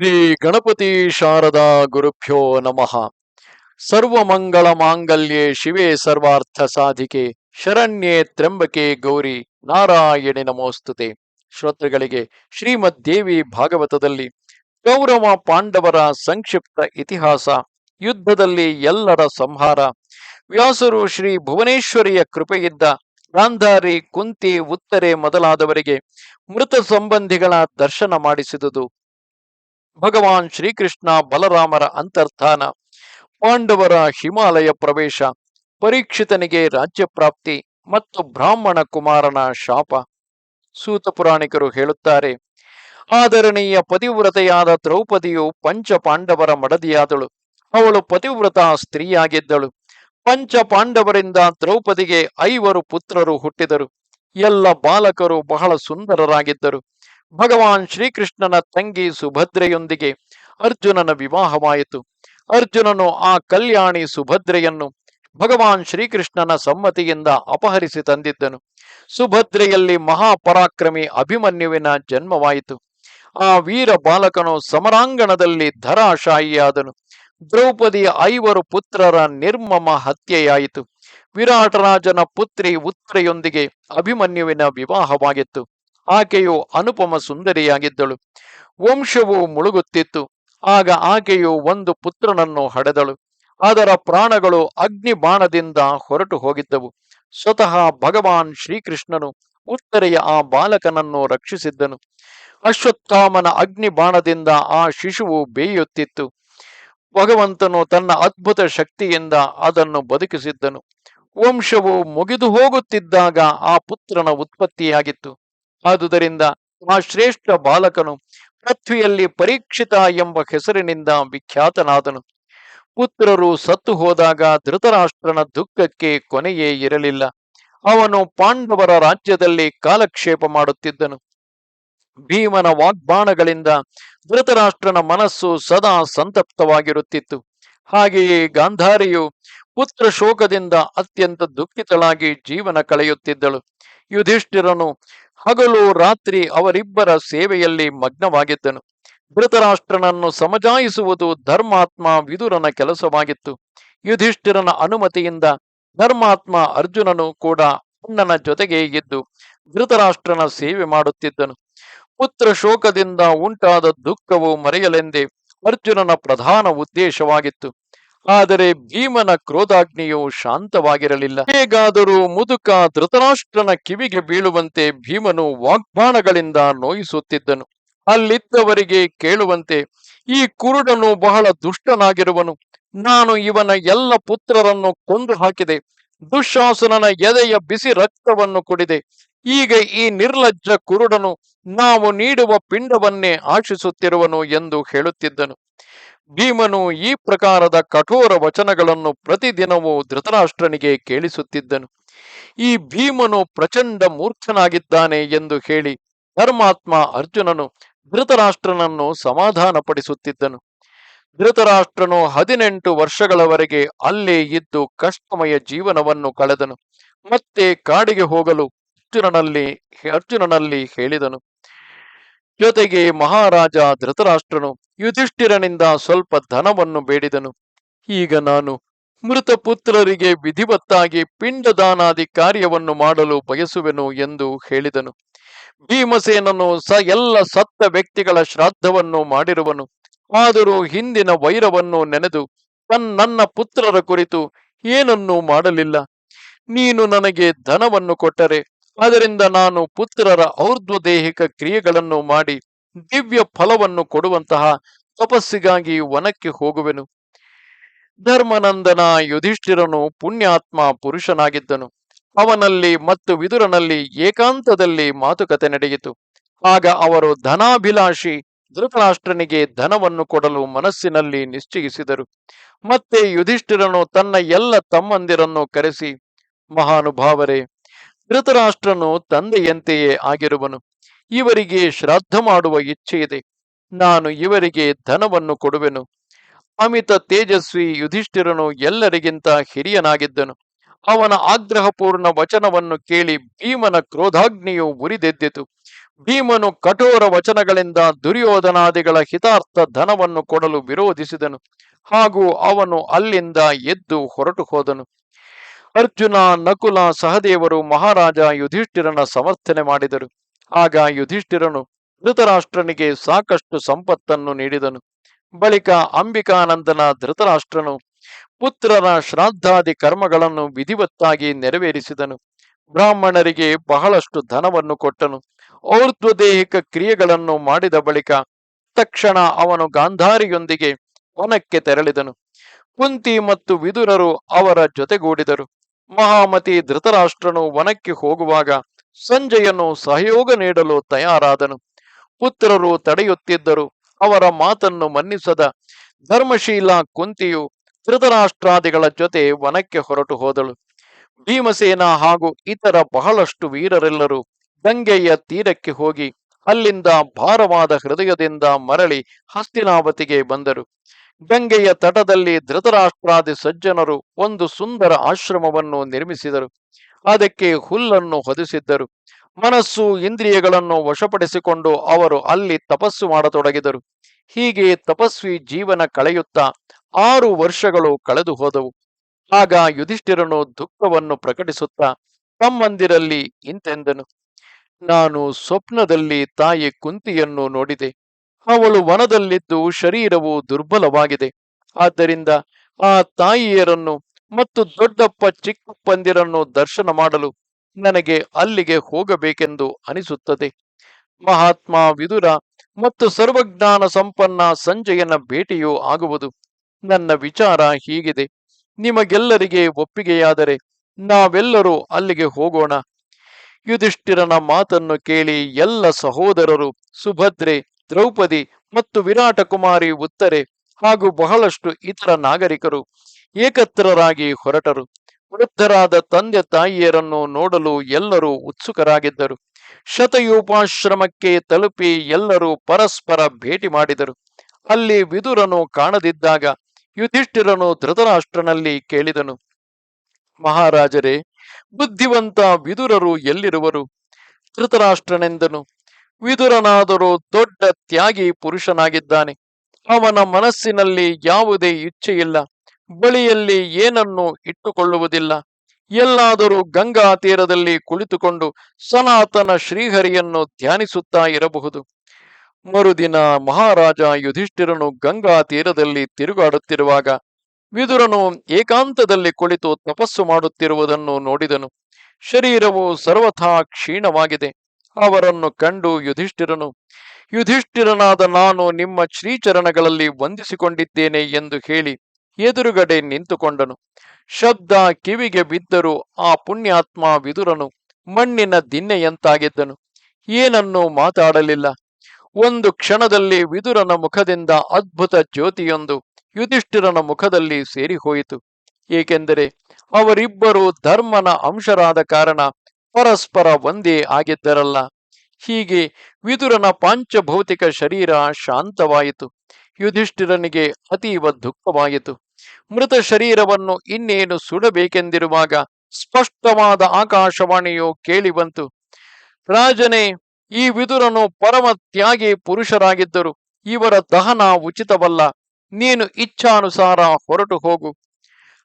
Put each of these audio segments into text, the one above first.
ಶ್ರೀ ಗಣಪತಿ ಶಾರದಾ ಗುರುಭ್ಯೋ ನಮಃ. ಸರ್ವಮಂಗಳ ಮಾಂಗಲ್ಯೆ ಶಿವೆ ಸರ್ವಾರ್ಥ ಸಾಧಿಕೆ, ಶರಣ್ಯೆ ತ್ರಂಬಕೆ ಗೌರಿ ನಾರಾಯಣಿ ನಮೋಸ್ತುತೆ. ಶ್ರೋತೃಗಳಿಗೆ ಶ್ರೀಮದ್ ದೇವಿ ಭಾಗವತದಲ್ಲಿ ಕೌರವ ಪಾಂಡವರ ಸಂಕ್ಷಿಪ್ತ ಇತಿಹಾಸ, ಯುದ್ಧದಲ್ಲಿ ಎಲ್ಲರ ಸಂಹಾರ, ವ್ಯಾಸರು ಶ್ರೀ ಭುವನೇಶ್ವರಿಯ ಕೃಪೆಯಿದ್ದ ಗಾಂಧಾರಿ ಕುಂತಿ ಉತ್ತರೆ ಮೊದಲಾದವರಿಗೆ ಮೃತ ಸಂಬಂಧಿಗಳ ದರ್ಶನ ಮಾಡಿಸಿದುದು. ಭಗವಾನ್ ಶ್ರೀಕೃಷ್ಣ ಬಲರಾಮರ ಅಂತರ್ಧಾನ, ಪಾಂಡವರ ಹಿಮಾಲಯ ಪ್ರವೇಶ, ಪರೀಕ್ಷಿತನಿಗೆ ರಾಜ್ಯ ಪ್ರಾಪ್ತಿ ಮತ್ತು ಬ್ರಾಹ್ಮಣ ಕುಮಾರನ ಶಾಪ, ಸೂತ ಪುರಾಣಿಕರು ಹೇಳುತ್ತಾರೆ. ಆದರಣೀಯ ಪತಿವ್ರತೆಯಾದ ದ್ರೌಪದಿಯು ಪಂಚ ಪಾಂಡವರ ಮಡದಿಯಾದಳು. ಅವಳು ಪತಿವ್ರತ ಸ್ತ್ರೀಯಾಗಿದ್ದಳು. ಪಂಚ ಪಾಂಡವರಿಂದ ದ್ರೌಪದಿಗೆ ಐವರು ಪುತ್ರರು ಹುಟ್ಟಿದರು. ಎಲ್ಲ ಬಾಲಕರು ಬಹಳ ಸುಂದರರಾಗಿದ್ದರು. ಭಗವಾನ್ ಶ್ರೀಕೃಷ್ಣನ ತಂಗಿ ಸುಭದ್ರೆಯೊಂದಿಗೆ ಅರ್ಜುನನ ವಿವಾಹವಾಯಿತು. ಅರ್ಜುನನು ಆ ಕಲ್ಯಾಣಿ ಸುಭದ್ರೆಯನ್ನು ಭಗವಾನ್ ಶ್ರೀಕೃಷ್ಣನ ಸಮ್ಮತಿಯಿಂದ ಅಪಹರಿಸಿ ತಂದಿದ್ದನು. ಸುಭದ್ರೆಯಲ್ಲಿ ಮಹಾಪರಾಕ್ರಮಿ ಅಭಿಮನ್ಯುವಿನ ಜನ್ಮವಾಯಿತು. ಆ ವೀರ ಬಾಲಕನು ಸಮರಾಂಗಣದಲ್ಲಿ ಧರಾಶಾಯಿಯಾದನು. ದ್ರೌಪದಿಯ ಐವರು ಪುತ್ರರ ನಿರ್ಮಮ ಹತ್ಯೆಯಾಯಿತು. ವಿರಾಟರಾಜನ ಪುತ್ರಿ ಉತ್ತರೆಯೊಂದಿಗೆ ಅಭಿಮನ್ಯುವಿನ ವಿವಾಹವಾಗಿತ್ತು. ಆಕೆಯು ಅನುಪಮ ಸುಂದರಿಯಾಗಿದ್ದಳು. ವಂಶವು ಮುಳುಗುತ್ತಿತ್ತು. ಆಗ ಆಕೆಯು ಒಂದು ಪುತ್ರನನ್ನು ಹಡೆದಳು. ಅದರ ಪ್ರಾಣಗಳು ಅಗ್ನಿ ಬಾಣದಿಂದ ಹೊರಟು ಹೋಗಿದ್ದವು. ಸ್ವತಃ ಭಗವಾನ್ ಶ್ರೀಕೃಷ್ಣನು ಉತ್ತರೆಯ ಆ ಬಾಲಕನನ್ನು ರಕ್ಷಿಸಿದ್ದನು. ಅಶ್ವತ್ಥಾಮನ ಅಗ್ನಿ ಬಾಣದಿಂದ ಆ ಶಿಶುವು ಬೇಯುತ್ತಿತ್ತು. ಭಗವಂತನು ತನ್ನ ಅದ್ಭುತ ಶಕ್ತಿಯಿಂದ ಅದನ್ನು ಬದುಕಿಸಿದ್ದನು. ವಂಶವು ಮುಗಿದು ಹೋಗುತ್ತಿದ್ದಾಗ ಆ ಪುತ್ರನ ಉತ್ಪತ್ತಿಯಾಗಿತ್ತು. ಆದುದರಿಂದ ಆ ಶ್ರೇಷ್ಠ ಬಾಲಕನು ಪೃಥ್ವಿಯಲ್ಲಿ ಪರೀಕ್ಷಿತ ಎಂಬ ಹೆಸರಿನಿಂದ ವಿಖ್ಯಾತನಾದನು. ಪುತ್ರರು ಸತ್ತು ಹೋದಾಗ ಧೃತರಾಷ್ಟ್ರನ ದುಃಖಕ್ಕೆ ಕೊನೆಯೇ ಇರಲಿಲ್ಲ. ಅವನು ಪಾಂಡವರ ರಾಜ್ಯದಲ್ಲಿ ಕಾಲಕ್ಷೇಪ ಮಾಡುತ್ತಿದ್ದನು. ಭೀಮನ ವಾಗ್ಬಾಣಗಳಿಂದ ಧೃತರಾಷ್ಟ್ರನ ಮನಸ್ಸು ಸದಾ ಸಂತಪ್ತವಾಗಿರುತ್ತಿತ್ತು. ಹಾಗೆಯೇ ಗಾಂಧಾರಿಯು ಪುತ್ರ ಶೋಕದಿಂದ ಅತ್ಯಂತ ದುಃಖಿತಳಾಗಿ ಜೀವನ ಕಳೆಯುತ್ತಿದ್ದಳು. ಯುಧಿಷ್ಠಿರನು, ಹಗಲು ರಾತ್ರಿ ಅವರಿಬ್ಬರ ಸೇವೆಯಲ್ಲಿ ಮಗ್ನವಾಗಿದ್ದನು. ಧೃತರಾಷ್ಟ್ರನನ್ನು ಸಮಜಾಯಿಸುವುದು ಧರ್ಮಾತ್ಮ ವಿದುರನ ಕೆಲಸವಾಗಿತ್ತು. ಯುಧಿಷ್ಠಿರನ ಅನುಮತಿಯಿಂದ ಧರ್ಮಾತ್ಮ ಅರ್ಜುನನು ಕೂಡ ಅಣ್ಣನ ಜೊತೆಗೆ ಇದ್ದು ಧೃತರಾಷ್ಟ್ರನ ಸೇವೆ ಮಾಡುತ್ತಿದ್ದನು. ಪುತ್ರ ಶೋಕದಿಂದ ಉಂಟಾದ ದುಃಖವು ಮರೆಯಲೆಂದೇ ಅರ್ಜುನನ ಪ್ರಧಾನ ಉದ್ದೇಶವಾಗಿತ್ತು. ಆದರೆ ಭೀಮನ ಕ್ರೋಧಾಗ್ನಿಯು ಶಾಂತವಾಗಿರಲಿಲ್ಲ. ಹೇಗಾದರೂ ಮುದುಕ ಧೃತರಾಷ್ಟ್ರನ ಕಿವಿಗೆ ಬೀಳುವಂತೆ ಭೀಮನು ವಾಗ್ಬಾಣಗಳಿಂದ ನೋಯಿಸುತ್ತಿದ್ದನು. ಅಲ್ಲಿದ್ದವರಿಗೆ ಕೇಳುವಂತೆ ಈ ಕುರುಡನು ಬಹಳ ದುಷ್ಟನಾಗಿರುವನು. ನಾನು ಇವನ ಎಲ್ಲ ಪುತ್ರರನ್ನು ಕೊಂದು ಹಾಕಿದೆ. ದುಶಾಸನನ ಎದೆಯ ಬಿಸಿ ರಕ್ತವನ್ನು ಕುಡಿದೆ. ಈಗ ಈ ನಿರ್ಲಜ್ಜ ಕುರುಡನು ನಾವು ನೀಡುವ ಪಿಂಡವನ್ನೇ ಆಶಿಸುತ್ತಿರುವನು ಎಂದು ಹೇಳುತ್ತಿದ್ದನು. ಭೀಮನು ಈ ಪ್ರಕಾರದ ಕಠೋರ ವಚನಗಳನ್ನು ಪ್ರತಿದಿನವೂ ಧೃತರಾಷ್ಟ್ರನಿಗೆ ಕೇಳಿಸುತ್ತಿದ್ದನು. ಈ ಭೀಮನು ಪ್ರಚಂಡ ಮೂರ್ಖನಾಗಿದ್ದಾನೆ ಎಂದು ಹೇಳಿ ಧರ್ಮಾತ್ಮ ಅರ್ಜುನನು ಧೃತರಾಷ್ಟ್ರನನ್ನು ಸಮಾಧಾನಪಡಿಸುತ್ತಿದ್ದನು. ಧೃತರಾಷ್ಟ್ರನು ಹದಿನೆಂಟು ವರ್ಷಗಳವರೆಗೆ ಅಲ್ಲೇ ಇದ್ದು ಕಷ್ಟಮಯ ಜೀವನವನ್ನು ಕಳೆದನು. ಮತ್ತೆ ಕಾಡಿಗೆ ಹೋಗಲು ಅರ್ಜುನನಲ್ಲಿ ಅರ್ಜುನನಲ್ಲಿ ಹೇಳಿದನು. ಜೊತೆಗೆ ಮಹಾರಾಜ ಧೃತರಾಷ್ಟ್ರನು ಯುಧಿಷ್ಠಿರನಿಂದ ಸ್ವಲ್ಪ ಧನವನ್ನು ಬೇಡಿದನು. ಈಗ ನಾನು ಮೃತ ಪುತ್ರರಿಗೆ ವಿಧಿವತ್ತಾಗಿ ಪಿಂಡದಾನಾದಿ ಕಾರ್ಯವನ್ನು ಮಾಡಲು ಬಯಸುವೆನು ಎಂದು ಹೇಳಿದನು. ಭೀಮಸೇನನು ಸ ಎಲ್ಲ ಸತ್ತ ವ್ಯಕ್ತಿಗಳ ಶ್ರಾದ್ದವನ್ನು ಮಾಡಿರುವನು. ಆದರೂ ಹಿಂದಿನ ವೈರವನ್ನು ನೆನೆದು ನನ್ನ ಪುತ್ರರ ಕುರಿತು ಏನನ್ನೂ ಮಾಡಲಿಲ್ಲ. ನೀನು ನನಗೆ ಧನವನ್ನು ಕೊಟ್ಟರೆ ಅದರಿಂದ ನಾನು ಪುತ್ರರ ಔರ್ಧ್ವದೇಹಿಕ ಕ್ರಿಯೆಗಳನ್ನು ಮಾಡಿ ದಿವ್ಯ ಫಲವನ್ನು ಕೊಡುವಂತಹ ತಪಸ್ಸಿಗಾಗಿ ವನಕ್ಕೆ ಹೋಗುವೆನು. ಧರ್ಮನಂದನ ಯುಧಿಷ್ಠಿರನು ಪುಣ್ಯಾತ್ಮ ಪುರುಷನಾಗಿದ್ದನು. ಅವನಲ್ಲಿ ಮತ್ತು ವಿದುರನಲ್ಲಿ ಏಕಾಂತದಲ್ಲಿ ಮಾತುಕತೆ ನಡೆಯಿತು. ಆಗ ಅವರು ಧನಾಭಿಲಾಷಿ ಧೃತರಾಷ್ಟ್ರನಿಗೆ ಧನವನ್ನು ಕೊಡಲು ಮನಸ್ಸಿನಲ್ಲಿ ನಿಶ್ಚಯಿಸಿದರು. ಮತ್ತೆ ಯುಧಿಷ್ಠಿರನು ತನ್ನ ಎಲ್ಲ ತಮ್ಮಂದಿರನ್ನು ಕರೆಸಿ, ಮಹಾನುಭಾವರೇ ಧೃತರಾಷ್ಟ್ರನು ತಂದೆಯಂತೆಯೇ ಆಗಿರುವನು. ಇವರಿಗೆ ಶ್ರಾದ್ದ ಮಾಡುವ ಇಚ್ಛೆಯಿದೆ ನಾನು ಇವರಿಗೆ ಧನವನ್ನು ಕೊಡುವೆನು. ಅಮಿತ ತೇಜಸ್ವಿ ಯುಧಿಷ್ಠಿರನು ಎಲ್ಲರಿಗಿಂತ ಹಿರಿಯನಾಗಿದ್ದನು. ಅವನ ಆಗ್ರಹಪೂರ್ಣ ವಚನವನ್ನು ಕೇಳಿ ಭೀಮನ ಕ್ರೋಧಾಗ್ನಿಯು ಉರಿದೆದ್ದಿತು. ಭೀಮನು ಕಠೋರ ವಚನಗಳಿಂದ ದುರ್ಯೋಧನಾದಿಗಳ ಹಿತಾರ್ಥ ಧನವನ್ನು ಕೊಡಲು ವಿರೋಧಿಸಿದನು. ಹಾಗೂ ಅವನು ಅಲ್ಲಿಂದ ಎದ್ದು ಹೊರಟು ಹೋದನು. ಅರ್ಜುನ, ನಕುಲ, ಸಹದೇವರು, ಮಹಾರಾಜ ಯುಧಿಷ್ಠಿರನ ಸಮರ್ಥನೆ ಮಾಡಿದರು. ಆಗ ಯುಧಿಷ್ಠಿರನು ಧೃತರಾಷ್ಟ್ರನಿಗೆ ಸಾಕಷ್ಟು ಸಂಪತ್ತನ್ನು ನೀಡಿದನು. ಬಳಿಕ ಅಂಬಿಕಾನಂದನ ಧೃತರಾಷ್ಟ್ರನು ಪುತ್ರರ ಶ್ರಾದ್ದಾದಿ ಕರ್ಮಗಳನ್ನು ವಿಧಿವತ್ತಾಗಿ ನೆರವೇರಿಸಿದನು. ಬ್ರಾಹ್ಮಣರಿಗೆ ಬಹಳಷ್ಟು ಧನವನ್ನು ಕೊಟ್ಟನು. ಔರ್ಧ್ವದೇಹಿಕ ಕ್ರಿಯೆಗಳನ್ನು ಮಾಡಿದ ಬಳಿಕ ತಕ್ಷಣ ಅವನು ಗಾಂಧಾರಿಯೊಂದಿಗೆ ವನಕ್ಕೆ ತೆರಳಿದನು. ಕುಂತಿ ಮತ್ತು ವಿದುರರು ಅವರ ಜೊತೆಗೂಡಿದರು. ಮಹಾಮತಿ ಧೃತರಾಷ್ಟ್ರನು ವನಕ್ಕೆ ಹೋಗುವಾಗ ಸಂಜಯನು ಸಹಯೋಗ ನೀಡಲು ತಯಾರಾದನು. ಪುತ್ರರು ತಡೆಯುತ್ತಿದ್ದರು. ಅವರ ಮಾತನ್ನು ಮನ್ನಿಸದ ಧರ್ಮಶೀಲ ಕುಂತಿಯು ಧೃತರಾಷ್ಟ್ರಾದಿಗಳ ಜೊತೆ ವನಕ್ಕೆ ಹೊರಟು ಹೋದಳು. ಭೀಮಸೇನ ಹಾಗೂ ಇತರ ಬಹಳಷ್ಟು ವೀರರೆಲ್ಲರೂ ಗಂಗೆಯ ತೀರಕ್ಕೆ ಹೋಗಿ ಅಲ್ಲಿಂದ ಭಾರವಾದ ಹೃದಯದಿಂದ ಮರಳಿ ಹಸ್ತಿನಾವತಿಗೆ ಬಂದರು. ಗಂಗೆಯ ತಟದಲ್ಲಿ ಧೃತರಾಷ್ಟ್ರಾದಿ ಸಜ್ಜನರು ಒಂದು ಸುಂದರ ಆಶ್ರಮವನ್ನು ನಿರ್ಮಿಸಿದರು. ಅದಕ್ಕೆ ಹುಲ್ಲನ್ನು ಹೊದಿಸಿದ್ದರು. ಮನಸ್ಸು ಇಂದ್ರಿಯಗಳನ್ನು ವಶಪಡಿಸಿಕೊಂಡು ಅವರು ಅಲ್ಲಿ ತಪಸ್ಸು ಮಾಡತೊಡಗಿದರು. ಹೀಗೆ ತಪಸ್ವಿ ಜೀವನ ಕಳೆಯುತ್ತಾ ಆರು ವರ್ಷಗಳು ಕಳೆದು ಹೋದವು. ಆಗ ಯುಧಿಷ್ಠಿರನು ದುಃಖವನ್ನು ಪ್ರಕಟಿಸುತ್ತಾ ತಮ್ಮಂದಿರಲ್ಲಿ ಇಂತೆಂದನು. ನಾನು ಸ್ವಪ್ನದಲ್ಲಿ ತಾಯಿ ಕುಂತಿಯನ್ನು ನೋಡಿದೆ. ಅವಳು ವನದಲ್ಲಿದ್ದು ಶರೀರವು ದುರ್ಬಲವಾಗಿದೆ. ಆದ್ದರಿಂದ ಆ ತಾಯಿಯರನ್ನು ಮತ್ತು ದೊಡ್ಡಪ್ಪ ಚಿಕ್ಕಪ್ಪಂದಿರನ್ನು ದರ್ಶನ ಮಾಡಲು ನನಗೆ ಅಲ್ಲಿಗೆ ಹೋಗಬೇಕೆಂದು ಅನಿಸುತ್ತದೆ. ಮಹಾತ್ಮ ವಿದುರ ಮತ್ತು ಸರ್ವಜ್ಞಾನ ಸಂಪನ್ನ ಸಂಜಯನ ಭೇಟಿಯೂ ಆಗುವುದು. ನನ್ನ ವಿಚಾರ ಹೀಗಿದೆ. ನಿಮಗೆಲ್ಲರಿಗೆ ಒಪ್ಪಿಗೆಯಾದರೆ ನಾವೆಲ್ಲರೂ ಅಲ್ಲಿಗೆ ಹೋಗೋಣ. ಯುಧಿಷ್ಠಿರನ ಮಾತನ್ನು ಕೇಳಿ ಎಲ್ಲ ಸಹೋದರರು ಸುಭದ್ರೆ ದ್ರೌಪದಿ ಮತ್ತು ವಿರಾಟ ಕುಮಾರಿ ಉತ್ತರೆ ಹಾಗೂ ಬಹಳಷ್ಟು ಇತರ ನಾಗರಿಕರು ಏಕತ್ರರಾಗಿ ಹೊರಟರು. ವೃದ್ಧರಾದ ತಂದೆ ತಾಯಿಯರನ್ನು ನೋಡಲು ಎಲ್ಲರೂ ಉತ್ಸುಕರಾಗಿದ್ದರು. ಶತಯೂಪಾಶ್ರಮಕ್ಕೆ ತಲುಪಿ ಎಲ್ಲರೂ ಪರಸ್ಪರ ಭೇಟಿ ಮಾಡಿದರು. ಅಲ್ಲಿ ವಿದುರನು ಕಾಣದಿದ್ದಾಗ ಯುಧಿಷ್ಠಿರನು ಧೃತರಾಷ್ಟ್ರನಲ್ಲಿ ಕೇಳಿದನು. ಮಹಾರಾಜರೇ, ಬುದ್ಧಿವಂತ ವಿದುರರು ಎಲ್ಲಿರುವರು? ಧೃತರಾಷ್ಟ್ರನೆಂದನು. ವಿದುರನಾದರೂ ದೊಡ್ಡ ತ್ಯಾಗಿ ಪುರುಷನಾಗಿದ್ದಾನೆ. ಅವನ ಮನಸ್ಸಿನಲ್ಲಿ ಯಾವುದೇ ಇಚ್ಛೆಯಿಲ್ಲ. ಬಳಿಯಲ್ಲಿ ಏನನ್ನು ಇಟ್ಟುಕೊಳ್ಳುವುದಿಲ್ಲ. ಎಲ್ಲಾದರೂ ಗಂಗಾ ತೀರದಲ್ಲಿ ಕುಳಿತುಕೊಂಡು ಸನಾತನ ಶ್ರೀಹರಿಯನ್ನು ಧ್ಯಾನಿಸುತ್ತಾ ಇರಬಹುದು. ಮರುದಿನ ಮಹಾರಾಜ ಯುಧಿಷ್ಠಿರನು ಗಂಗಾ ತೀರದಲ್ಲಿ ತಿರುಗಾಡುತ್ತಿರುವಾಗ ವಿದುರನು ಏಕಾಂತದಲ್ಲಿ ಕುಳಿತು ತಪಸ್ಸು ಮಾಡುತ್ತಿರುವುದನ್ನು ನೋಡಿದನು. ಶರೀರವು ಸರ್ವಥಾ ಕ್ಷೀಣವಾಗಿದೆ. ಅವರನ್ನು ಕಂಡು ಯುಧಿಷ್ಠಿರನು, ಯುಧಿಷ್ಠಿರನಾದ ನಾನು ನಿಮ್ಮ ಶ್ರೀಚರಣಗಳಲ್ಲಿ ವಂದಿಸಿಕೊಂಡಿದ್ದೇನೆ ಎಂದು ಹೇಳಿ ಎದುರುಗಡೆ ನಿಂತುಕೊಂಡನು. ಶಬ್ದ ಕಿವಿಗೆ ಬಿದ್ದರೂ ಆ ಪುಣ್ಯಾತ್ಮ ವಿದುರನು, ಮಣ್ಣಿನ ದಿನ್ನೆಯಂತಾಗಿದ್ದನು ಏನನ್ನೂ ಮಾತಾಡಲಿಲ್ಲ. ಒಂದು ಕ್ಷಣದಲ್ಲಿ ವಿದುರನ ಮುಖದಿಂದ ಅದ್ಭುತ ಜ್ಯೋತಿಯೊಂದು ಯುಧಿಷ್ಠಿರನ ಮುಖದಲ್ಲಿ ಸೇರಿಹೋಯಿತು. ಏಕೆಂದರೆ ಅವರಿಬ್ಬರು ಧರ್ಮನ ಅಂಶರಾದ ಕಾರಣ ಪರಸ್ಪರ ಒಂದೇ ಆಗಿದ್ದರಲ್ಲ. ಹೀಗೆ ವಿದುರನ ಪಾಂಚಭೌತಿಕ ಶರೀರ ಶಾಂತವಾಯಿತು. ಯುಧಿಷ್ಠಿರನಿಗೆ ಅತೀವ ದುಃಖವಾಯಿತು. ಮೃತ ಶರೀರವನ್ನು ಇನ್ನೇನು ಸುಡಬೇಕೆಂದಿರುವಾಗ ಸ್ಪಷ್ಟವಾದ ಆಕಾಶವಾಣಿಯು ಕೇಳಿಬಂತು. ರಾಜನೇ, ಈ ವಿದುರನು ಪರಮ ತ್ಯಾಗಿ ಪುರುಷರಾಗಿದ್ದರು. ಇವರ ದಹನ ಉಚಿತವಲ್ಲ. ನೀನು ಇಚ್ಛಾನುಸಾರ ಹೊರಟು ಹೋಗು.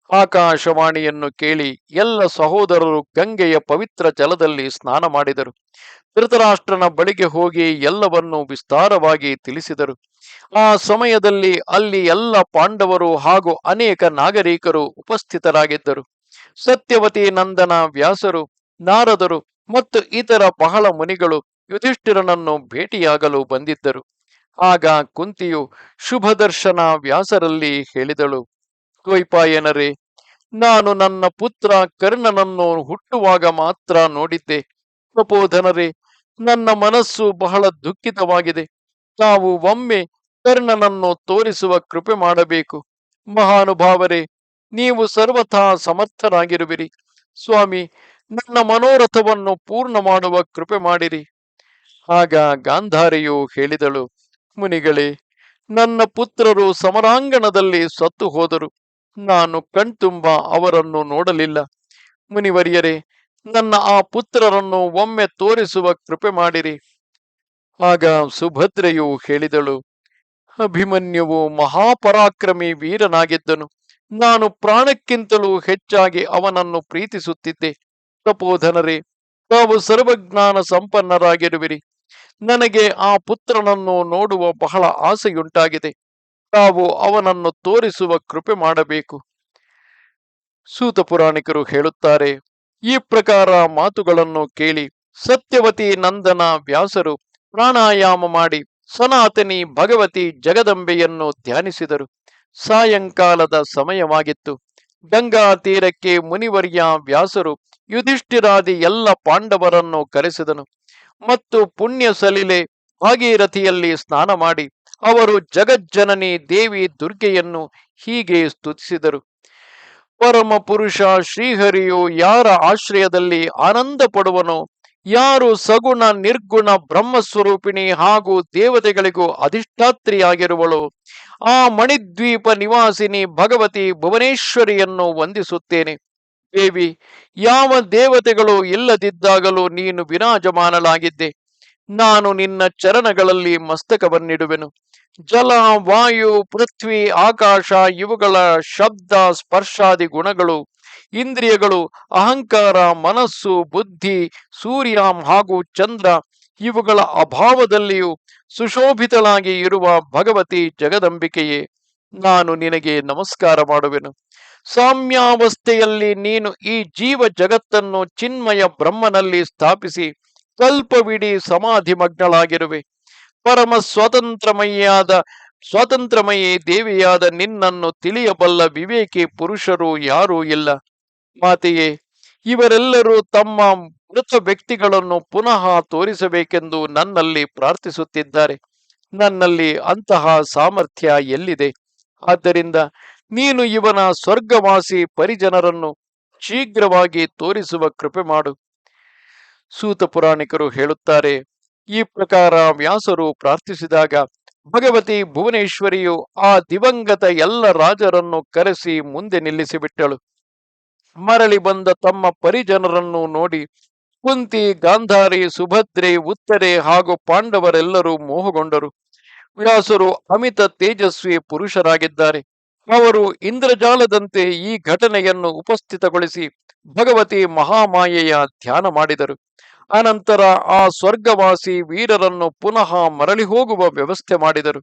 ಆಕಾಶವಾಣಿಯನ್ನು ಕೇಳಿ ಎಲ್ಲ ಸಹೋದರರು ಗಂಗೆಯ ಪವಿತ್ರ ಜಲದಲ್ಲಿ ಸ್ನಾನ ಮಾಡಿದರು. ಧೃತರಾಷ್ಟ್ರನ ಬಳಿಗೆ ಹೋಗಿ ಎಲ್ಲವನ್ನೂ ವಿಸ್ತಾರವಾಗಿ ತಿಳಿಸಿದರು. ಆ ಸಮಯದಲ್ಲಿ ಅಲ್ಲಿ ಎಲ್ಲ ಪಾಂಡವರು ಹಾಗೂ ಅನೇಕ ನಾಗರಿಕರು ಉಪಸ್ಥಿತರಾಗಿದ್ದರು. ಸತ್ಯವತಿ ನಂದನ ವ್ಯಾಸರು, ನಾರದರು ಮತ್ತು ಇತರ ಬಹಳ ಮುನಿಗಳು ಯುಧಿಷ್ಠಿರನನ್ನು ಭೇಟಿಯಾಗಲು ಬಂದಿದ್ದರು. ಆಗ ಕುಂತಿಯು ಶುಭದರ್ಶನ ವ್ಯಾಸರಲ್ಲಿ ಹೇಳಿದಳು. ದ್ವೈಪಾಯನರೇ ನಾನು ನನ್ನ ಪುತ್ರ ಕರ್ಣನನ್ನು ಹುಟ್ಟುವಾಗ ಮಾತ್ರ ನೋಡಿದ್ದೆ. ಪ್ರಬೋಧನರೇ, ನನ್ನ ಮನಸ್ಸು ಬಹಳ ದುಃಖಿತವಾಗಿದೆ. ತಾವು ಒಮ್ಮೆ ಕರ್ಣನನ್ನು ತೋರಿಸುವ ಕೃಪೆ ಮಾಡಬೇಕು. ಮಹಾನುಭಾವರೇ, ನೀವು ಸರ್ವಥಾ ಸಮರ್ಥರಾಗಿರುವಿರಿ. ಸ್ವಾಮಿ, ನನ್ನ ಮನೋರಥವನ್ನು ಪೂರ್ಣ ಮಾಡುವ ಕೃಪೆ ಮಾಡಿರಿ. ಆಗ ಗಾಂಧಾರಿಯು ಹೇಳಿದಳು, ಮುನಿಗಳೇ, ನನ್ನ ಪುತ್ರರು ಸಮರಾಂಗಣದಲ್ಲಿ ಸತ್ತು ಹೋದರು. ನಾನು ಕಣ್ತುಂಬ ಅವರನ್ನು ನೋಡಲಿಲ್ಲ. ಮುನಿವರಿಯರೇ, ನನ್ನ ಆ ಪುತ್ರರನ್ನು ಒಮ್ಮೆ ತೋರಿಸುವ ಕೃಪೆ ಮಾಡಿರಿ. ಆಗ ಸುಭದ್ರೆಯು ಹೇಳಿದಳು, ಅಭಿಮನ್ಯುವು ಮಹಾಪರಾಕ್ರಮಿ ವೀರನಾಗಿದ್ದನು. ನಾನು ಪ್ರಾಣಕ್ಕಿಂತಲೂ ಹೆಚ್ಚಾಗಿ ಅವನನ್ನು ಪ್ರೀತಿಸುತ್ತಿದ್ದೆ. ಪ್ರಬೋಧನರೇ ತಾವು ಸರ್ವಜ್ಞಾನ ಸಂಪನ್ನರಾಗಿರುವಿರಿ. ನನಗೆ ಆ ಪುತ್ರನನ್ನು ನೋಡುವ ಬಹಳ ಆಸೆಯುಂಟಾಗಿದೆ. ತಾವು ಅವನನ್ನು ತೋರಿಸುವ ಕೃಪೆ ಮಾಡಬೇಕು. ಸೂತ ಪುರಾಣಿಕರು ಹೇಳುತ್ತಾರೆ, ಈ ಪ್ರಕಾರ ಮಾತುಗಳನ್ನು ಕೇಳಿ ಸತ್ಯವತಿ ನಂದನ ವ್ಯಾಸರು ಪ್ರಾಣಾಯಾಮ ಮಾಡಿ ಸನಾತನಿ ಭಗವತಿ ಜಗದಂಬೆಯನ್ನು ಧ್ಯಾನಿಸಿದರು. ಸಾಯಂಕಾಲದ ಸಮಯವಾಗಿತ್ತು. ಗಂಗಾ ತೀರಕ್ಕೆ ಮುನಿವರ್ಯ ವ್ಯಾಸರು ಯುಧಿಷ್ಠಿರಾದಿ ಎಲ್ಲ ಪಾಂಡವರನ್ನು ಕರೆಸಿದನು ಮತ್ತು ಪುಣ್ಯ ಸಲಿಲೆ ಭಾಗೀರಥಿಯಲ್ಲಿ ಸ್ನಾನ ಮಾಡಿ ಅವರು ಜಗಜ್ಜನನಿ ದೇವಿ ದುರ್ಗೆಯನ್ನು ಹೀಗೆ ಸ್ತುತಿಸಿದರು. ಪರಮ ಪುರುಷ ಶ್ರೀಹರಿಯು ಯಾರ ಆಶ್ರಯದಲ್ಲಿ ಆನಂದ ಪಡುವನೋ? ಯಾರು ಸಗುಣ, ನಿರ್ಗುಣ, ಬ್ರಹ್ಮಸ್ವರೂಪಿಣಿ ಹಾಗೂ ದೇವತೆಗಳಿಗೂ ಅಧಿಷ್ಠಾತ್ರಿಯಾಗಿರುವಳು? ಆ ಮಣಿದ್ವೀಪ ನಿವಾಸಿನಿ ಭಗವತಿ ಭುವನೇಶ್ವರಿಯನ್ನು ವಂದಿಸುತ್ತೇನೆ. ದೇವಿ, ಯಾವ ದೇವತೆಗಳು ಇಲ್ಲದಿದ್ದಾಗಲೂ ನೀನು ವಿರಾಜಮಾನಲಾಗಿದ್ದೆ ನಾನು ನಿನ್ನ ಚರಣಗಳಲ್ಲಿ ಮಸ್ತಕವನ್ನಿಡುವೆನು. ಜಲ, ವಾಯು, ಪೃಥ್ವಿ, ಆಕಾಶ, ಇವುಗಳ ಶಬ್ದ, ಸ್ಪರ್ಶಾದಿ ಗುಣಗಳು, ಇಂದ್ರಿಯಗಳು, ಅಹಂಕಾರ, ಮನಸ್ಸು, ಬುದ್ಧಿ ಸೂರ್ಯ ಹಾಗೂ ಚಂದ್ರ, ಇವುಗಳ ಅಭಾವದಲ್ಲಿಯೂ ಸುಶೋಭಿತಳಾಗಿ ಇರುವ ಭಗವತಿ ಜಗದಂಬಿಕೆಯೇ, ನಾನು ನಿನಗೆ ನಮಸ್ಕಾರ ಮಾಡುವೆನು. ಸಾಮ್ಯಾವಸ್ಥೆಯಲ್ಲಿ ನೀನು ಈ ಜೀವ ಜಗತ್ತನ್ನು ಚಿನ್ಮಯ ಬ್ರಹ್ಮನಲ್ಲಿ ಸ್ಥಾಪಿಸಿ ಕಲ್ಪವಿಡೀ ಸಮಾಧಿ ಮಗ್ನಳಾಗಿರುವೆ ಪರಮ ಸ್ವತಂತ್ರಮಯಿಯಾದ ಸ್ವಾತಂತ್ರ್ಯಮಯಿ ದೇವಿಯಾದ ನಿನ್ನನ್ನು ತಿಳಿಯಬಲ್ಲ ವಿವೇಕಿ ಪುರುಷರು ಯಾರೂ ಇಲ್ಲ. ಮಾತೆಯೇ, ಇವರೆಲ್ಲರೂ ತಮ್ಮ ಮೃತ ವ್ಯಕ್ತಿಗಳನ್ನು ಪುನಃ ತೋರಿಸಬೇಕೆಂದು ನನ್ನಲ್ಲಿ ಪ್ರಾರ್ಥಿಸುತ್ತಿದ್ದಾರೆ. ನನ್ನಲ್ಲಿ ಅಂತಹ ಸಾಮರ್ಥ್ಯ ಎಲ್ಲಿದೆ? ಆದ್ದರಿಂದ ನೀನು ಇವನ ಸ್ವರ್ಗವಾಸಿ ಪರಿಜನರನ್ನು ಶೀಘ್ರವಾಗಿ ತೋರಿಸುವ ಕೃಪೆ ಮಾಡು. ಸೂತ ಪುರಾಣಿಕರು ಹೇಳುತ್ತಾರೆ, ಈ ಪ್ರಕಾರ ವ್ಯಾಸರು ಪ್ರಾರ್ಥಿಸಿದಾಗ ಭಗವತಿ ಭುವನೇಶ್ವರಿಯು ಆ ದಿವಂಗತ ಎಲ್ಲ ರಾಜರನ್ನು ಕರೆಸಿ ಮುಂದೆ ನಿಲ್ಲಿಸಿಬಿಟ್ಟಳು. ಮರಳಿ ಬಂದ ತಮ್ಮ ಪರಿಜನರನ್ನು ನೋಡಿ ಕುಂತಿ, ಗಾಂಧಾರಿ, ಸುಭದ್ರೆ, ಉತ್ತರೆ ಹಾಗೂ ಪಾಂಡವರೆಲ್ಲರೂ ಮೋಹಗೊಂಡರು. ವ್ಯಾಸರು ಅಮಿತ ತೇಜಸ್ವಿ ಪುರುಷರಾಗಿದ್ದಾರೆ. ಅವರು ಇಂದ್ರಜಾಲದಂತೆ ಈ ಘಟನೆಯನ್ನು ಉಪಸ್ಥಿತಗೊಳಿಸಿ ಭಗವತಿ ಮಹಾಮಾಯೆಯ ಧ್ಯಾನ ಮಾಡಿದರು. ಅನಂತರ ಆ ಸ್ವರ್ಗವಾಸಿ ವೀರರನ್ನು ಪುನಃ ಮರಳಿ ಹೋಗುವ ವ್ಯವಸ್ಥೆ ಮಾಡಿದರು.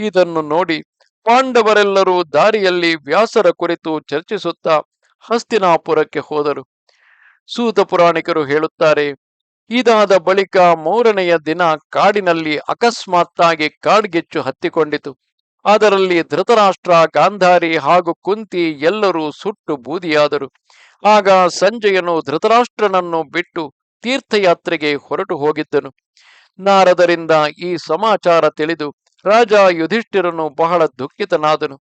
ಇದನ್ನು ನೋಡಿ ಪಾಂಡವರೆಲ್ಲರೂ ದಾರಿಯಲ್ಲಿ ವ್ಯಾಸರ ಕುರಿತು ಚರ್ಚಿಸುತ್ತಾ ಹಸ್ತಿನಾಪುರಕ್ಕೆ ಹೋದರು. ಸೂತ ಪುರಾಣಿಕರು ಹೇಳುತ್ತಾರೆ, ಇದಾದ ಬಳಿಕ ಮೂರನೆಯ ದಿನ ಕಾಡಿನಲ್ಲಿ ಅಕಸ್ಮಾತ್ತಾಗಿ ಕಾಡ್ಗೆಚ್ಚು ಹತ್ತಿಕೊಂಡಿತು. ಅದರಲ್ಲಿ ಧೃತರಾಷ್ಟ್ರ, ಗಾಂಧಾರಿ ಹಾಗೂ ಕುಂತಿ ಎಲ್ಲರೂ ಸುಟ್ಟು ಬೂದಿಯಾದರು. ಆಗ ಸಂಜಯನು ಧೃತರಾಷ್ಟ್ರನನ್ನು ಬಿಟ್ಟು ತೀರ್ಥಯಾತ್ರೆಗೆ ಹೊರಟು ಹೋಗಿದ್ದನು. ನಾರದರಿಂದ ಈ ಸಮಾಚಾರ ತಿಳಿದು ರಾಜ ಯುಧಿಷ್ಠಿರನು ಬಹಳ ದುಃಖಿತನಾದನು.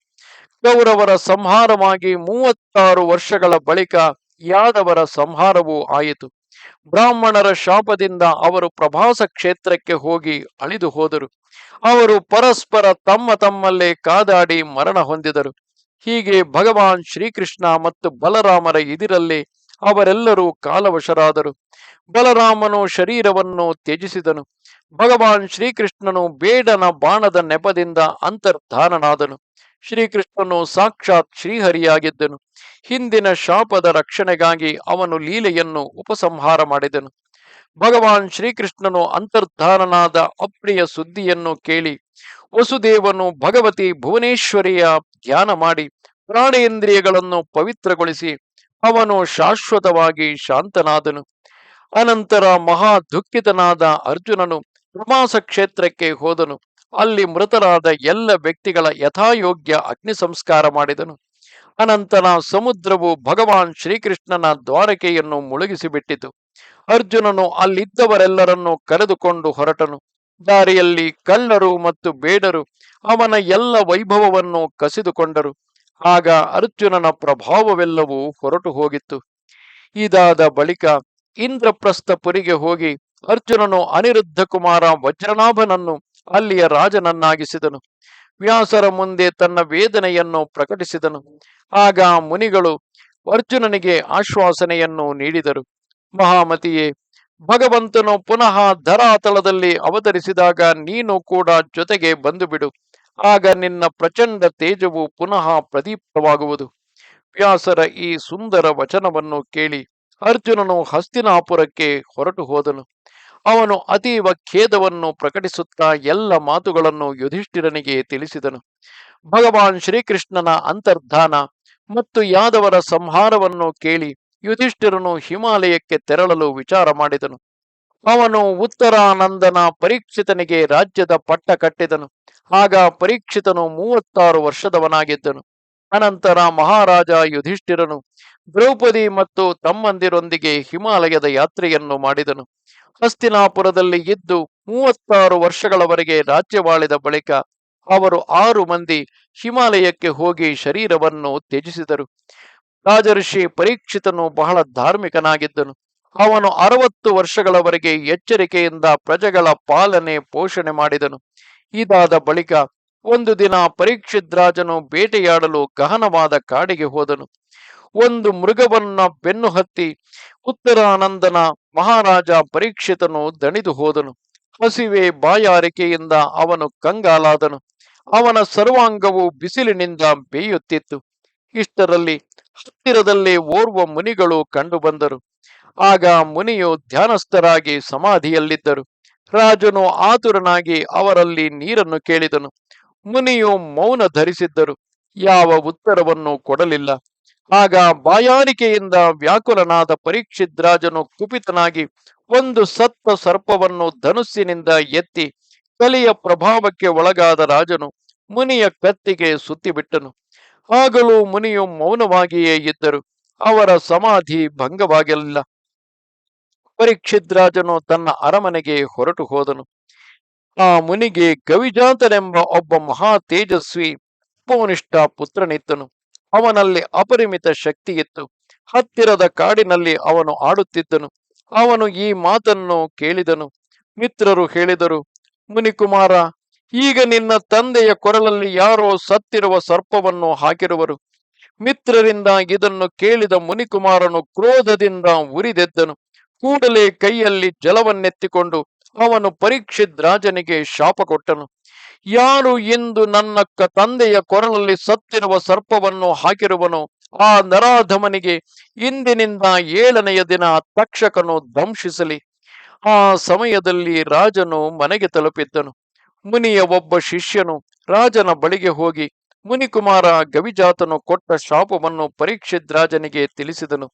ಕೌರವರ ಸಂಹಾರವಾಗಿ ಮೂವತ್ತಾರು ವರ್ಷಗಳ ಬಳಿಕ ಯಾದವರ ಸಂಹಾರವೂ ಆಯಿತು. ಬ್ರಾಹ್ಮಣರ ಶಾಪದಿಂದ ಅವರು ಪ್ರಭಾಸ ಕ್ಷೇತ್ರಕ್ಕೆ ಹೋಗಿ ಅಳಿದು ಹೋದರು ಅವರು ಪರಸ್ಪರ ತಮ್ಮ ತಮ್ಮಲ್ಲೇ ಕಾದಾಡಿ ಮರಣ ಹೊಂದಿದರು. ಹೀಗೆ ಭಗವಾನ್ ಶ್ರೀಕೃಷ್ಣ ಮತ್ತು ಬಲರಾಮರ ಇದಿರಲ್ಲೇ ಅವರೆಲ್ಲರೂ ಕಾಲವಶರಾದರು. ಬಲರಾಮನು ಶರೀರವನ್ನು ತ್ಯಜಿಸಿದನು. ಭಗವಾನ್ ಶ್ರೀಕೃಷ್ಣನು ಬೇಡನ ಬಾಣದ ನೆಪದಿಂದ ಅಂತರ್ಧಾನನಾದನು. ಶ್ರೀಕೃಷ್ಣನು ಸಾಕ್ಷಾತ್ ಶ್ರೀಹರಿಯಾಗಿದ್ದನು. ಹಿಂದಿನ ಶಾಪದ ರಕ್ಷಣೆಗಾಗಿ ಅವನು ಲೀಲೆಯನ್ನು ಉಪಸಂಹಾರ ಮಾಡಿದನು. ಭಗವಾನ್ ಶ್ರೀಕೃಷ್ಣನು ಅಂತರ್ಧಾನನಾದ ಅಪ್ರಿಯ ಸುದ್ದಿಯನ್ನು ಕೇಳಿ ವಸುದೇವನು ಭಗವತಿ ಭುವನೇಶ್ವರಿಯ ಧ್ಯಾನ ಮಾಡಿ ಪ್ರಾಣೇಂದ್ರಿಯಗಳನ್ನು ಪವಿತ್ರಗೊಳಿಸಿ ಅವನು ಶಾಶ್ವತವಾಗಿ ಶಾಂತನಾದನು. ಅನಂತರ ಮಹಾ ದುಃಖಿತನಾದ ಅರ್ಜುನನು ಪ್ರವಾಸ ಕ್ಷೇತ್ರಕ್ಕೆ ಹೋದನು. ಅಲ್ಲಿ ಮೃತರಾದ ಎಲ್ಲ ವ್ಯಕ್ತಿಗಳ ಯಥಾಯೋಗ್ಯ ಅಗ್ನಿ ಸಂಸ್ಕಾರ ಮಾಡಿದನು. ಅನಂತರ ಸಮುದ್ರವು ಭಗವಾನ್ ಶ್ರೀಕೃಷ್ಣನ ದ್ವಾರಕೆಯನ್ನು ಮುಳುಗಿಸಿಬಿಟ್ಟಿತು. ಅರ್ಜುನನು ಅಲ್ಲಿದ್ದವರೆಲ್ಲರನ್ನು ಕರೆದುಕೊಂಡು ಹೊರಟನು. ದಾರಿಯಲ್ಲಿ ಕಳ್ಳರು ಮತ್ತು ಬೇಡರು ಅವನ ಎಲ್ಲ ವೈಭವವನ್ನು ಕಸಿದುಕೊಂಡರು. ಆಗ ಅರ್ಜುನನ ಪ್ರಭಾವವೆಲ್ಲವೂ ಹೊರಟು ಹೋಗಿತ್ತು. ಇದಾದ ಬಳಿಕ ಇಂದ್ರಪ್ರಸ್ಥಪುರಿಗೆ ಹೋಗಿ ಅರ್ಜುನನು ಅನಿರುದ್ಧ ಕುಮಾರ ವಜ್ರನಾಭನನ್ನು ಅಲ್ಲಿಯ ರಾಜನನ್ನಾಗಿಸಿದನು. ವ್ಯಾಸರ ಮುಂದೆ ತನ್ನ ವೇದನೆಯನ್ನು ಪ್ರಕಟಿಸಿದನು. ಆಗ ಮುನಿಗಳು ಅರ್ಜುನನಿಗೆ ಆಶ್ವಾಸನೆಯನ್ನು ನೀಡಿದರು. ಮಹಾಮತಿಯೇ ಭಗವಂತನು ಪುನಃ ಧರಾತಳದಲ್ಲಿ ಅವತರಿಸಿದಾಗ ನೀನು ಕೂಡ ಜೊತೆಗೆ ಬಂದುಬಿಡು. ಆಗ ನಿನ್ನ ಪ್ರಚಂಡ ತೇಜವು ಪುನಃ ಪ್ರದೀಪ್ತವಾಗುವುದು. ವ್ಯಾಸರ ಈ ಸುಂದರ ವಚನವನ್ನು ಕೇಳಿ ಅರ್ಜುನನು ಹಸ್ತಿನಾಪುರಕ್ಕೆ ಹೊರಟು ಹೋದನು. ಅವನು ಅತೀವ ಖೇದವನ್ನು ಪ್ರಕಟಿಸುತ್ತಾ ಎಲ್ಲ ಮಾತುಗಳನ್ನು ಯುಧಿಷ್ಠಿರನಿಗೆ ತಿಳಿಸಿದನು. ಭಗವಾನ್ ಶ್ರೀಕೃಷ್ಣನ ಅಂತರ್ಧಾನ ಮತ್ತು ಯಾದವರ ಸಂಹಾರವನ್ನು ಕೇಳಿ ಯುಧಿಷ್ಠಿರನು ಹಿಮಾಲಯಕ್ಕೆ ತೆರಳಲು ವಿಚಾರ ಮಾಡಿದನು. ಅವನು ಉತ್ತರಾನಂದನ ಪರೀಕ್ಷಿತನಿಗೆ ರಾಜ್ಯದ ಪಟ್ಟ ಕಟ್ಟಿದನು. ಆಗ ಪರೀಕ್ಷಿತನು ಮೂವತ್ತಾರು ವರ್ಷದವನಾಗಿದ್ದನು. ಅನಂತರ ಮಹಾರಾಜ ಯುಧಿಷ್ಠಿರನು ದ್ರೌಪದಿ ಮತ್ತು ತಮ್ಮಂದಿರೊಂದಿಗೆ ಹಿಮಾಲಯದ ಯಾತ್ರೆಯನ್ನು ಮಾಡಿದನು. ಹಸ್ತಿನಾಪುರದಲ್ಲಿ ಇದ್ದು ಮೂವತ್ತಾರು ವರ್ಷಗಳವರೆಗೆ ರಾಜ್ಯವಾಳಿದ ಬಳಿಕ ಅವರು ಆರು ಮಂದಿ ಹಿಮಾಲಯಕ್ಕೆ ಹೋಗಿ ಶರೀರವನ್ನು ತ್ಯಜಿಸಿದರು. ರಾಜರ್ಷಿ ಪರೀಕ್ಷಿತನು ಬಹಳ ಧಾರ್ಮಿಕನಾಗಿದ್ದನು. ಅವನು ಅರವತ್ತು ವರ್ಷಗಳವರೆಗೆ ಎಚ್ಚರಿಕೆಯಿಂದ ಪ್ರಜೆಗಳ ಪಾಲನೆ ಪೋಷಣೆ ಮಾಡಿದನು. ಇದಾದ ಬಳಿಕ ಒಂದು ದಿನ ಪರೀಕ್ಷಿತ್ ರಾಜನು ಬೇಟೆಯಾಡಲು ಗಹನವಾದ ಕಾಡಿಗೆ ಹೋದನು. ಒಂದು ಮೃಗವನ್ನ ಬೆನ್ನು ಹತ್ತಿ ಉತ್ತರಾನಂದನ ಮಹಾರಾಜ ಪರೀಕ್ಷಿತನು ದಣಿದು ಹೋದನು. ಹಸಿವೆ ಬಾಯಾರಿಕೆಯಿಂದ ಅವನು ಕಂಗಾಲಾದನು. ಅವನ ಸರ್ವಾಂಗವು ಬಿಸಿಲಿನಿಂದ ಬೇಯುತ್ತಿತ್ತು. ಇಷ್ಟರಲ್ಲಿ ಹತ್ತಿರದಲ್ಲಿ ಓರ್ವ ಮುನಿಗಳು ಕಂಡುಬಂದರು ಆಗ ಮುನಿಯು ಧ್ಯಾನಸ್ಥರಾಗಿ ಸಮಾಧಿಯಲ್ಲಿದ್ದರು. ರಾಜನು ಆತುರನಾಗಿ ಅವರಲ್ಲಿ ನೀರನ್ನು ಕೇಳಿದನು. ಮುನಿಯು ಮೌನ ಧರಿಸಿದ್ದರು. ಯಾವ ಉತ್ತರವನ್ನು ಕೊಡಲಿಲ್ಲ. ಆಗ ಬಾಯಾರಿಕೆಯಿಂದ ವ್ಯಾಕುಲನಾದ ಪರೀಕ್ಷಿತ್ ರಾಜನು ಕುಪಿತನಾಗಿ ಒಂದು ಸತ್ತ ಸರ್ಪವನ್ನು ಧನುಸ್ಸಿನಿಂದ ಎತ್ತಿ ಕಲಿಯ ಪ್ರಭಾವಕ್ಕೆ ಒಳಗಾದ ರಾಜನು ಮುನಿಯ ಕತ್ತಿಗೆ ಸುತ್ತಿಬಿಟ್ಟನು. ಆಗಲೂ ಮುನಿಯು ಮೌನವಾಗಿಯೇ ಇದ್ದರು. ಅವರ ಸಮಾಧಿ ಭಂಗವಾಗಿರಲಿಲ್ಲ ಪರೀಕ್ಷಿತ್ ರಾಜನು ತನ್ನ ಅರಮನೆಗೆ ಹೊರಟು ಹೋದನು. ಆ ಮುನಿಗೆ ಗವಿಜಾತನೆಂಬ ಒಬ್ಬ ಮಹಾ ತೇಜಸ್ವಿ ಉಪನಿಷ್ಠ ಪುತ್ರನಿತ್ತನು. ಅವನಲ್ಲಿ ಅಪರಿಮಿತ ಶಕ್ತಿ ಇತ್ತು. ಹತ್ತಿರದ ಕಾಡಿನಲ್ಲಿ ಅವನು ಆಡುತ್ತಿದ್ದನು. ಅವನು ಈ ಮಾತನ್ನು ಕೇಳಿದನು. ಮಿತ್ರರು ಹೇಳಿದರು, ಮುನಿಕುಮಾರ ಈಗ ನಿನ್ನ ತಂದೆಯ ಕೊರಲಲ್ಲಿ ಯಾರೋ ಸತ್ತಿರುವ ಸರ್ಪವನ್ನು ಹಾಕಿರುವರು. ಮಿತ್ರರಿಂದ ಇದನ್ನು ಕೇಳಿದ ಮುನಿಕುಮಾರನು ಕ್ರೋಧದಿಂದ ಉರಿದೆದ್ದನು. ಕೂಡಲೇ ಕೈಯಲ್ಲಿ ಜಲವನ್ನೆತ್ತಿಕೊಂಡು ಅವನು ಪರೀಕ್ಷಿತ್ ರಾಜನಿಗೆ ಶಾಪ ಕೊಟ್ಟನು. ಯಾರು ಇಂದು ನನ್ನಕ್ಕ ತಂದೆಯ ಕೊರಲಲ್ಲಿ ಸತ್ತಿರುವ ಸರ್ಪವನ್ನು ಹಾಕಿರುವನು ಆ ನರಾಧಮನಿಗೆ ಇಂದಿನಿಂದ ಏಳನೆಯ ದಿನ ತಕ್ಷಕನು ದಂಶಿಸಲಿ. ಆ ಸಮಯದಲ್ಲಿ ರಾಜನು ಮನೆಗೆ ತಲುಪಿದ್ದನು. ಮುನಿಯ ಒಬ್ಬ ಶಿಷ್ಯನು ರಾಜನ ಬಳಿಗೆ ಹೋಗಿ, ಮುನಿಕುಮಾರ ಗವಿಜಾತನು ಕೊಟ್ಟ ಶಾಪವನ್ನು ಪರೀಕ್ಷಿತ್ ರಾಜನಿಗೆ ತಿಳಿಸಿದನು.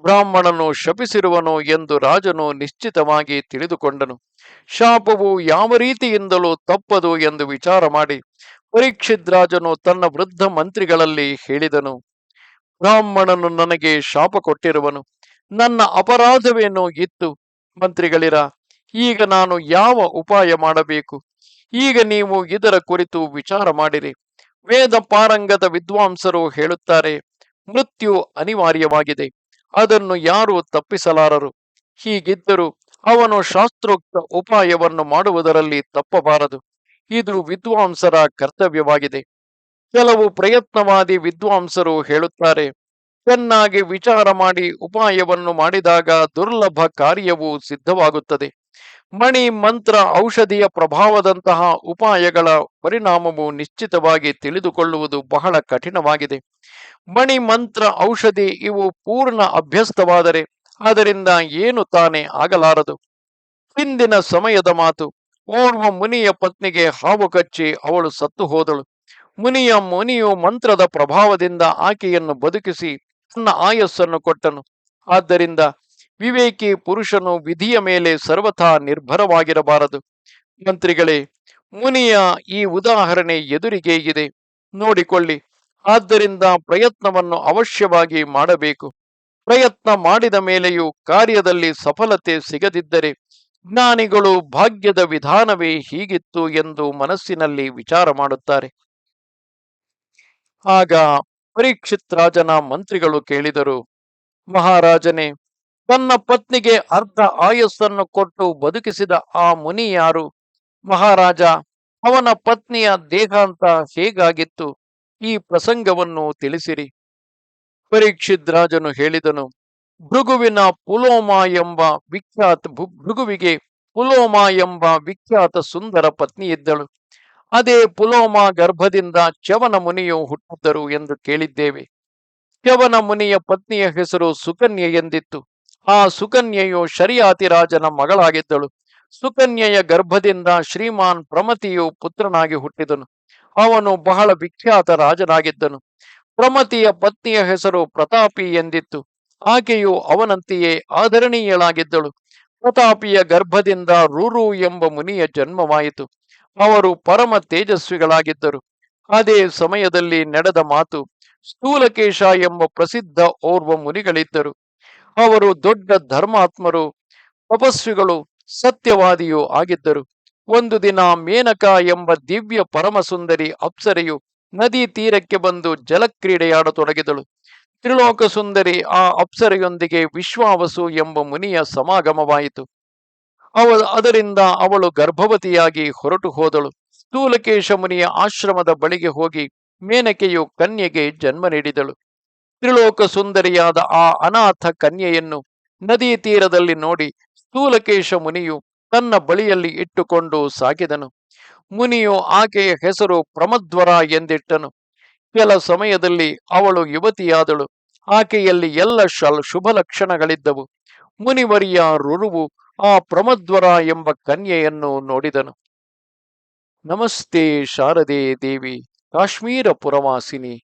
ಬ್ರಾಹ್ಮಣನು ಶಪಿಸಿರುವನು ಎಂದು ರಾಜನು ನಿಶ್ಚಿತವಾಗಿ ತಿಳಿದುಕೊಂಡನು. ಶಾಪವು ಯಾವ ರೀತಿಯಿಂದಲೂ ತಪ್ಪದು ಎಂದು ವಿಚಾರ ಮಾಡಿ ಪರೀಕ್ಷಿತ್ ರಾಜನು ತನ್ನ ವೃದ್ಧ ಮಂತ್ರಿಗಳಲ್ಲಿ ಹೇಳಿದನು. ಬ್ರಾಹ್ಮಣನು ನನಗೆ ಶಾಪ ಕೊಟ್ಟಿರುವನು. ನನ್ನ ಅಪರಾಧವೇನೋ ಇತ್ತು. ಮಂತ್ರಿಗಳಿರ, ಈಗ ನಾನು ಯಾವ ಉಪಾಯ ಮಾಡಬೇಕು? ಈಗ ನೀವು ಇದರ ಕುರಿತು ವಿಚಾರ ಮಾಡಿರಿ. ವೇದ ಪಾರಂಗದ ವಿದ್ವಾಂಸರು ಹೇಳುತ್ತಾರೆ, ಮೃತ್ಯು ಅನಿವಾರ್ಯವಾಗಿದೆ, ಅದನ್ನು ಯಾರು ತಪ್ಪಿಸಲಾರರು. ಹೀಗಿದ್ದರೂ ಅವನು ಶಾಸ್ತ್ರೋಕ್ತ ಉಪಾಯವನ್ನು ಮಾಡುವುದರಲ್ಲಿ ತಪ್ಪಬಾರದು. ಇದು ವಿದ್ವಾಂಸರ ಕರ್ತವ್ಯವಾಗಿದೆ. ಕೆಲವು ಪ್ರಯತ್ನವಾದಿ ವಿದ್ವಾಂಸರು ಹೇಳುತ್ತಾರೆ, ಚೆನ್ನಾಗಿ ವಿಚಾರ ಮಾಡಿ ಉಪಾಯವನ್ನು ಮಾಡಿದಾಗ ದುರ್ಲಭ ಕಾರ್ಯವು ಸಿದ್ಧವಾಗುತ್ತದೆ. ಮಣಿ ಮಂತ್ರ ಔಷಧಿಯ ಪ್ರಭಾವದಂತಹ ಉಪಾಯಗಳ ಪರಿಣಾಮವು ನಿಶ್ಚಿತವಾಗಿ ತಿಳಿದುಕೊಳ್ಳುವುದು ಬಹಳ ಕಠಿಣವಾಗಿದೆ. ಮಣಿ ಮಂತ್ರ ಔಷಧಿ ಇವು ಪೂರ್ಣ ಅಭ್ಯಸ್ತವಾದರೆ ಅದರಿಂದ ಏನು ತಾನೇ ಆಗಲಾರದು? ಹಿಂದಿನ ಸಮಯದ ಮಾತು, ಓರ್ವ ಮುನಿಯ ಪತ್ನಿಗೆ ಹಾವು ಕಚ್ಚಿ ಅವಳು ಸತ್ತು ಹೋದಳು. ಮುನಿಯ ಮುನಿಯು ಮಂತ್ರದ ಪ್ರಭಾವದಿಂದ ಆಕೆಯನ್ನು ಬದುಕಿಸಿ ತನ್ನ ಆಯಸ್ಸನ್ನು ಕೊಟ್ಟನು. ಆದ್ದರಿಂದ ವಿವೇಕಿ ಪುರುಷನು ವಿಧಿಯ ಮೇಲೆ ಸರ್ವಥಾ ನಿರ್ಭರವಾಗಿರಬಾರದು. ಮಂತ್ರಿಗಳೇ, ಮುನಿಯ ಈ ಉದಾಹರಣೆ ಎದುರಿಗೆ ಇದೆ. ನೋಡಿಕೊಳ್ಳಿ. ಆದ್ದರಿಂದ ಪ್ರಯತ್ನವನ್ನು ಅವಶ್ಯವಾಗಿ ಮಾಡಬೇಕು. ಪ್ರಯತ್ನ ಮಾಡಿದ ಮೇಲೆಯೂ ಕಾರ್ಯದಲ್ಲಿ ಸಫಲತೆ ಸಿಗದಿದ್ದರೆ ಜ್ಞಾನಿಗಳು ಭಾಗ್ಯದ ವಿಧಾನವೇ ಹೀಗಿತ್ತು ಎಂದು ಮನಸ್ಸಿನಲ್ಲಿ ವಿಚಾರ ಮಾಡುತ್ತಾರೆ. ಆಗ ಪರೀಕ್ಷಿತ್ ರಾಜನ ಮಂತ್ರಿಗಳು ಕೇಳಿದರು, ಮಹಾರಾಜನೇ ತನ್ನ ಪತ್ನಿಗೆ ಅರ್ಧ ಆಯಸ್ಸನ್ನು ಕೊಟ್ಟು ಬದುಕಿಸಿದ ಆ ಮುನಿ ಯಾರು? ಮಹಾರಾಜ, ಅವನ ಪತ್ನಿಯ ದೇಹಾಂತ ಹೇಗಾಗಿತ್ತು? ಈ ಪ್ರಸಂಗವನ್ನು ತಿಳಿಸಿರಿ. ಪರೀಕ್ಷಿತ್ ರಾಜನು ಹೇಳಿದನು, ಭೃಗುವಿನ ಪುಲೋಮ ಎಂಬ ವಿಖ್ಯಾತ ಭೃಗುವಿಗೆ ಪುಲೋಮ ಎಂಬ ವಿಖ್ಯಾತ ಸುಂದರ ಪತ್ನಿ ಇದ್ದಳು. ಅದೇ ಪುಲೋಮ ಗರ್ಭದಿಂದ ಚವನ ಮುನಿಯು ಹುಟ್ಟಿದ್ದರು ಎಂದು ಕೇಳಿದ್ದೇವೆ. ಚವನ ಮುನಿಯ ಪತ್ನಿಯ ಹೆಸರು ಸುಕನ್ಯೆ ಎಂದಿತ್ತು. ಆ ಸುಕನ್ಯೆಯು ಶರಿಯಾತಿರಾಜನ ಮಗಳಾಗಿದ್ದಳು. ಸುಕನ್ಯೆಯ ಗರ್ಭದಿಂದ ಶ್ರೀಮಾನ್ ಪ್ರಮತಿಯು ಪುತ್ರನಾಗಿ ಹುಟ್ಟಿದನು. ಅವನು ಬಹಳ ವಿಖ್ಯಾತ ರಾಜನಾಗಿದ್ದನು. ಪ್ರಮತಿಯ ಪತ್ನಿಯ ಹೆಸರು ಪ್ರತಾಪಿ ಎಂದಿತ್ತು. ಆಕೆಯು ಅವನಂತೆಯೇ ಆದರಣೀಯಳಾಗಿದ್ದಳು. ಪ್ರತಾಪಿಯ ಗರ್ಭದಿಂದ ರುರು ಎಂಬ ಮುನಿಯ ಜನ್ಮವಾಯಿತು. ಅವರು ಪರಮ ತೇಜಸ್ವಿಗಳಾಗಿದ್ದರು. ಅದೇ ಸಮಯದಲ್ಲಿ ನಡೆದ ಮಾತು, ಸ್ಥೂಲಕೇಶ ಎಂಬ ಪ್ರಸಿದ್ಧ ಓರ್ವ ಮುನಿಗಳಿದ್ದರು. ಅವರು ದೊಡ್ಡ ಧರ್ಮಾತ್ಮರು, ತಪಸ್ವಿಗಳು, ಸತ್ಯವಾದಿಯೂ ಆಗಿದ್ದರು. ಒಂದು ದಿನ ಮೇನಕ ಎಂಬ ದಿವ್ಯ ಪರಮಸುಂದರಿ ಅಪ್ಸರೆಯು ನದಿ ತೀರಕ್ಕೆ ಬಂದು ಜಲಕ್ರೀಡೆಯಾಡತೊಡಗಿದಳು. ತ್ರಿಲೋಕ ಸುಂದರಿ ಆ ಅಪ್ಸರೆಯೊಂದಿಗೆ ವಿಶ್ವಾವಸು ಎಂಬ ಮುನಿಯ ಸಮಾಗಮವಾಯಿತು. ಅವ ಅದರಿಂದ ಅವಳು ಗರ್ಭವತಿಯಾಗಿ ಹೊರಟು ಹೋದಳು. ಸ್ಥೂಲಕೇಶ ಮುನಿಯ ಆಶ್ರಮದ ಬಳಿಗೆ ಹೋಗಿ ಮೇನಕೆಯು ಕನ್ಯೆಗೆ ಜನ್ಮ ನೀಡಿದಳು. ತ್ರಿಲೋಕ ಸುಂದರಿಯಾದ ಆ ಅನಾಥ ಕನ್ಯೆಯನ್ನು ನದಿ ತೀರದಲ್ಲಿ ನೋಡಿ ಸ್ಥೂಲಕೇಶ ಮುನಿಯು ತನ್ನ ಬಳಿಯಲ್ಲಿ ಇಟ್ಟುಕೊಂಡು ಸಾಗಿದನು. ಮುನಿಯು ಆಕೆಯ ಹೆಸರು ಪ್ರಮದ್ವರ ಎಂದಿಟ್ಟನು. ಕೆಲ ಸಮಯದಲ್ಲಿ ಅವಳು ಯುವತಿಯಾದಳು. ಆಕೆಯಲ್ಲಿ ಎಲ್ಲ ಶಲ್ ಶುಭ ಲಕ್ಷಣಗಳಿದ್ದವು. ಮುನಿವರಿಯ ರುರುವು ಆ ಪ್ರಮದ್ವರ ಎಂಬ ಕನ್ಯೆಯನ್ನು ನೋಡಿದನು. ನಮಸ್ತೆ ಶಾರದೆ ದೇವಿ, ಕಾಶ್ಮೀರ ಪುರವಾಸಿನಿ.